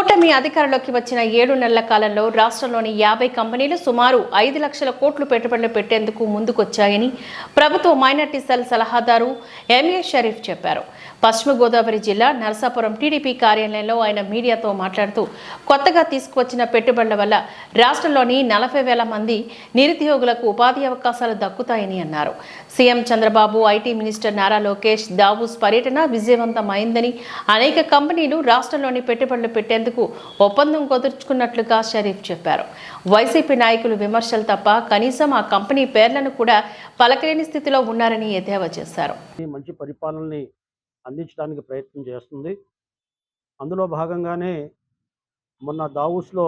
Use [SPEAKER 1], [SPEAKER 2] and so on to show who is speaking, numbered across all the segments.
[SPEAKER 1] కూటమి అధికారంలోకి వచ్చిన ఏడు నెలల కాలంలో రాష్ట్రంలోని యాభై కంపెనీలు సుమారు ఐదు లక్షల కోట్లు పెట్టుబడులు పెట్టేందుకు ముందుకొచ్చాయని ప్రభుత్వ మైనార్టీ సెల్ సలహాదారు ఎంఏ షరీఫ్ చెప్పారు. పశ్చిమ గోదావరి జిల్లా నరసాపురం టీడీపీ కార్యాలయంలో ఆయన మీడియాతో మాట్లాడుతూ కొత్తగా తీసుకువచ్చిన పెట్టుబడుల వల్ల రాష్ట్రంలోని నలభై వేల మంది నిరుద్యోగులకు ఉపాధి అవకాశాలు దక్కుతాయని అన్నారు. CM Chandrababu IT minister Nara Lokesh Davos పర్యటన విజయవంతమైందని అనేక కంపెనీలు రాష్ట్రంలోని పెట్టుబడులు పెట్టేందుకు ఒప్పందం కుదుర్చుకున్నట్లుగా షరీఫ్ చెప్పారు. వైసీపీ నాయకులు విమర్శలు తప్ప కనీసం ఆ కంపెనీ పేర్లను కూడా పలకలేని స్థితిలో ఉన్నారని ఎద్దేవా చేశారు.
[SPEAKER 2] మంచి పరిపాలనని అందించడానికి ప్రయత్నం చేస్తుంది. అందులో భాగంగానే మొన్న దావూస్లో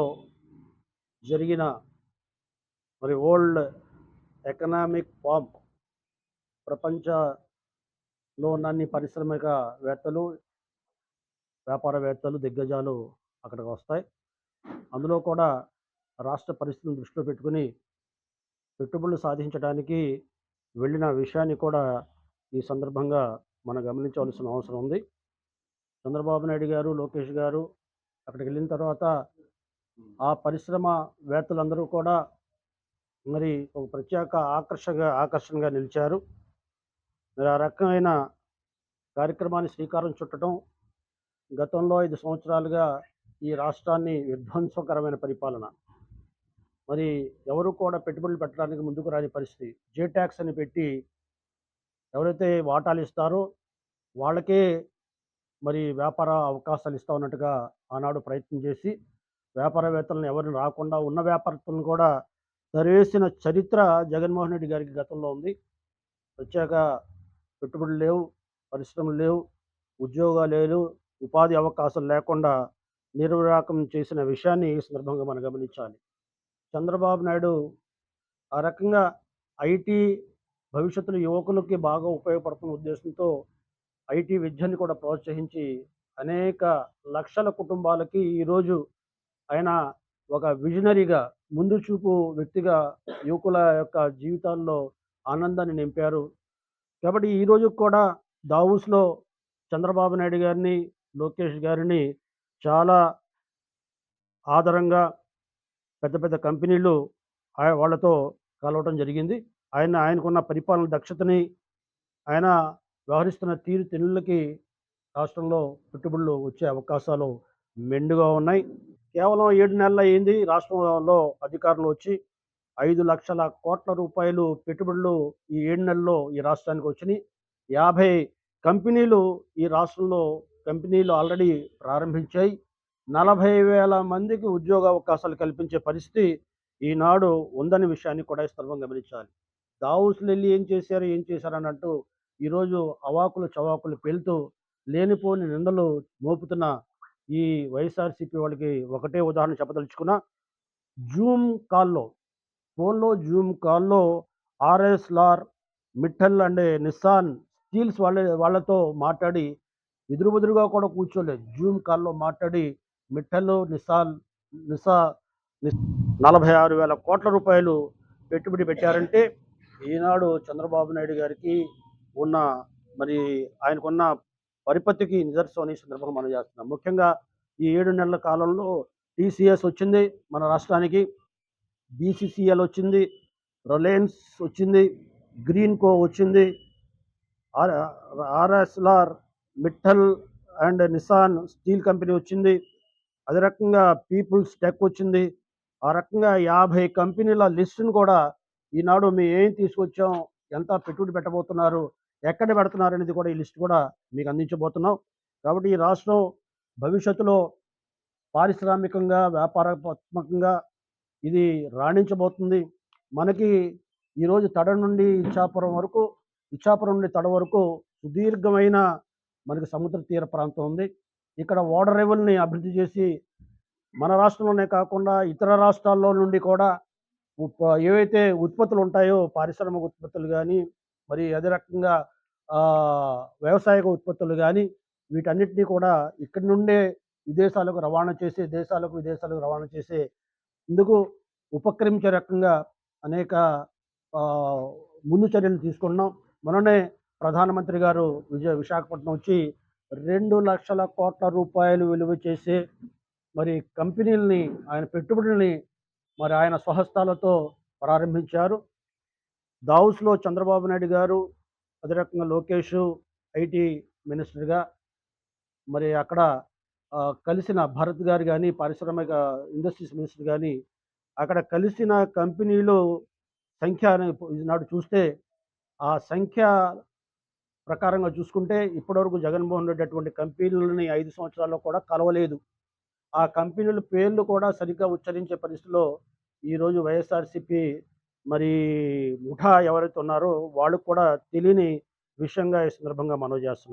[SPEAKER 2] జరిగిన మరి వరల్డ్ ఎకనామిక్ ఫామ్ ప్రపంచంలో ఉన్న అన్ని పారిశ్రామికవేత్తలు వ్యాపారవేత్తలు దిగ్గజాలు అక్కడికి వస్తాయి. అందులో కూడా రాష్ట్ర పరిస్థితులను దృష్టిలో పెట్టుకుని పెట్టుబడులు సాధించడానికి వెళ్ళిన విషయాన్ని కూడా ఈ సందర్భంగా మనం గమనించవలసిన అవసరం ఉంది. చంద్రబాబు నాయుడు గారు లోకేష్ గారు అక్కడికి వెళ్ళిన తర్వాత ఆ పరిశ్రమ వేత్తలందరూ కూడా మరి ఒక ప్రత్యేక ఆకర్షగా ఆకర్షణగా నిలిచారు. మరి ఆ రకమైన కార్యక్రమాన్ని శ్రీకారం చుట్టడం గతంలో ఐదు సంవత్సరాలుగా ఈ రాష్ట్రాన్ని విధ్వంసకరమైన పరిపాలన. మరి ఎవరు కూడా పెట్టుబడులు పెట్టడానికి ముందుకు రాని పరిస్థితి. జే ట్యాక్స్ అని పెట్టి ఎవరైతే వాటాలు ఇస్తారో వాళ్ళకే మరి వ్యాపార అవకాశాలు ఇస్తా ఉన్నట్టుగా ఆనాడు ప్రయత్నం చేసి వ్యాపారవేత్తలను ఎవరిని రాకుండా ఉన్న వ్యాపారస్తులను కూడా తరివేసిన చరిత్ర జగన్మోహన్ రెడ్డి గారికి గతంలో ఉంది. ప్రత్యేక పెట్టుబడులు లేవు పరిశ్రమలు లేవు ఉద్యోగాలు లేవు ఉపాధి అవకాశాలు లేకుండా నిర్విరాకం చేసిన విషయాన్ని ఈ సందర్భంగా మనం గమనించాలి. చంద్రబాబు నాయుడు ఆ రకంగా ఐటీ భవిష్యత్తులో యువకులకి బాగా ఉపయోగపడుతున్న ఉద్దేశంతో ఐటీ విద్యని కూడా ప్రోత్సహించి అనేక లక్షల కుటుంబాలకి ఈరోజు ఆయన ఒక విజనరీగా ముందు చూపు వ్యక్తిగా యువకుల యొక్క జీవితాల్లో ఆనందాన్ని నింపారు. కాబట్టి ఈరోజు కూడా దావూస్లో చంద్రబాబు నాయుడు గారిని లోకేష్ గారిని చాలా ఆదరంగా పెద్ద పెద్ద కంపెనీలు వాళ్ళతో కలవటం జరిగింది. ఆయన ఆయనకున్న పరిపాలన దక్షతని ఆయన వ్యవహరిస్తున్న తీరు తెన్నులకి రాష్ట్రంలో పెట్టుబడులు వచ్చే అవకాశాలు మెండుగా ఉన్నాయి. కేవలం ఏడు నెలలు అయింది. రాష్ట్రంలో అధికారులు వచ్చి ఐదు లక్షల కోట్ల రూపాయలు పెట్టుబడులు ఈ ఏడు నెలల్లో ఈ రాష్ట్రానికి వచ్చినాయి. యాభై కంపెనీలు ఈ రాష్ట్రంలో కంపెనీలు ఆల్రెడీ ప్రారంభించాయి. నలభై వేల మందికి ఉద్యోగ అవకాశాలు కల్పించే పరిస్థితి ఈనాడు ఉందనే విషయాన్ని కూడా ఈ సందర్భంగా గమనించాలి. దావూస్లు వెళ్ళి ఏం చేశారు ఏం చేశారు అన్నట్టు ఈరోజు అవాకులు చవాకులు పేలుతూ లేనిపోని నిందలు మోపుతున్న ఈ వైఎస్ఆర్సీపీ వాళ్ళకి ఒకటే ఉదాహరణ చెప్పదలుచుకున్నా జూమ్ కాల్లో ఫోన్లో జూమ్ కాల్లో Arcelor Mittal and Nissan steels వాళ్ళ వాళ్ళతో మాట్లాడి ఎదురుబెదురుగా కూడా కూర్చోలేదు. జూమ్ కాల్లో మాట్లాడి మిట్టలు నిసాల్ నిసా నిస్- నలభై ఆరు వేల కోట్ల రూపాయలు పెట్టుబడి పెట్టారంటే ఈనాడు చంద్రబాబు నాయుడు గారికి ఉన్న మరి ఆయనకున్న పరిపత్తికి నిదర్శనం అనే సందర్భంగా మనం చేస్తున్నాం. ముఖ్యంగా ఈ ఏడు నెలల కాలంలో టీసీఎస్ వచ్చింది మన రాష్ట్రానికి బీసీసీఎల్ వచ్చింది రిలయన్స్ వచ్చింది గ్రీన్ కో వచ్చింది are Arcelor Mittal and Nissan steel company వచ్చింది. అదే రకంగా పీపుల్స్ టెక్ వచ్చింది. ఆ రకంగా యాభై కంపెనీల లిస్టును కూడా ఈనాడు మేము ఏం తీసుకొచ్చాం ఎంత పెట్టుబడి పెట్టబోతున్నారు ఎక్కడ పెడుతున్నారు అనేది కూడా ఈ లిస్ట్ కూడా మీకు అందించబోతున్నాం. కాబట్టి ఈ రాష్ట్రం భవిష్యత్తులో పారిశ్రామికంగా వ్యాపారాత్మకంగా ఇది రాణించబోతుంది. మనకి ఈరోజు తడ నుండి ఇచ్చాపురం వరకు ఇచ్చాపురం నుండి తడ వరకు సుదీర్ఘమైన మనకి సముద్ర తీర ప్రాంతం ఉంది. ఇక్కడ ఓడర్ రెవెల్ని అభివృద్ధి చేసి మన రాష్ట్రంలోనే కాకుండా ఇతర రాష్ట్రాల్లో నుండి కూడా ఏవైతే ఉత్పత్తులు ఉంటాయో పారిశ్రామిక ఉత్పత్తులు కానీ మరి అదే రకంగా వ్యవసాయక ఉత్పత్తులు కానీ వీటన్నిటినీ కూడా ఇక్కడి నుండే విదేశాలకు రవాణా చేసే దేశాలకు విదేశాలకు రవాణా చేసే ఇందుకు ఉపక్రమించే రకంగా అనేక ముందు చర్యలు తీసుకున్నాం. మననే ప్రధానమంత్రి గారు విజయ విశాఖపట్నం వచ్చి రెండు లక్షల కోట్ల రూపాయలు విలువ చేసే మరి కంపెనీలని ఆయన పెట్టుబడుల్ని మరి ఆయన స్వహస్తాలతో ప్రారంభించారు. దావుస్లో చంద్రబాబు నాయుడు గారు అదే రకంగా లోకేష్ ఐటీ మినిస్టర్గా మరి అక్కడ కలిసిన భరత్ గారు కానీ పారిశ్రామిక ఇండస్ట్రీస్ మినిస్టర్ కానీ అక్కడ కలిసిన కంపెనీలు సంఖ్య అని ఈనాడు చూస్తే ఆ సంఖ్య ప్రకారంగా చూసుకుంటే ఇప్పటివరకు జగన్మోహన్ రెడ్డి అటువంటి కంపెనీలని ఐదు సంవత్సరాల్లో కూడా కలవలేదు. ఆ కంపెనీల పేర్లు కూడా సరిగ్గా ఉచ్చరించే పరిస్థితిలో ఈరోజు వైఎస్ఆర్సిపి మరి ముఠా ఎవరైతే ఉన్నారో వాళ్ళకు కూడా తెలియని విషయంగా ఈ సందర్భంగా మనవి చేస్తున్నాం.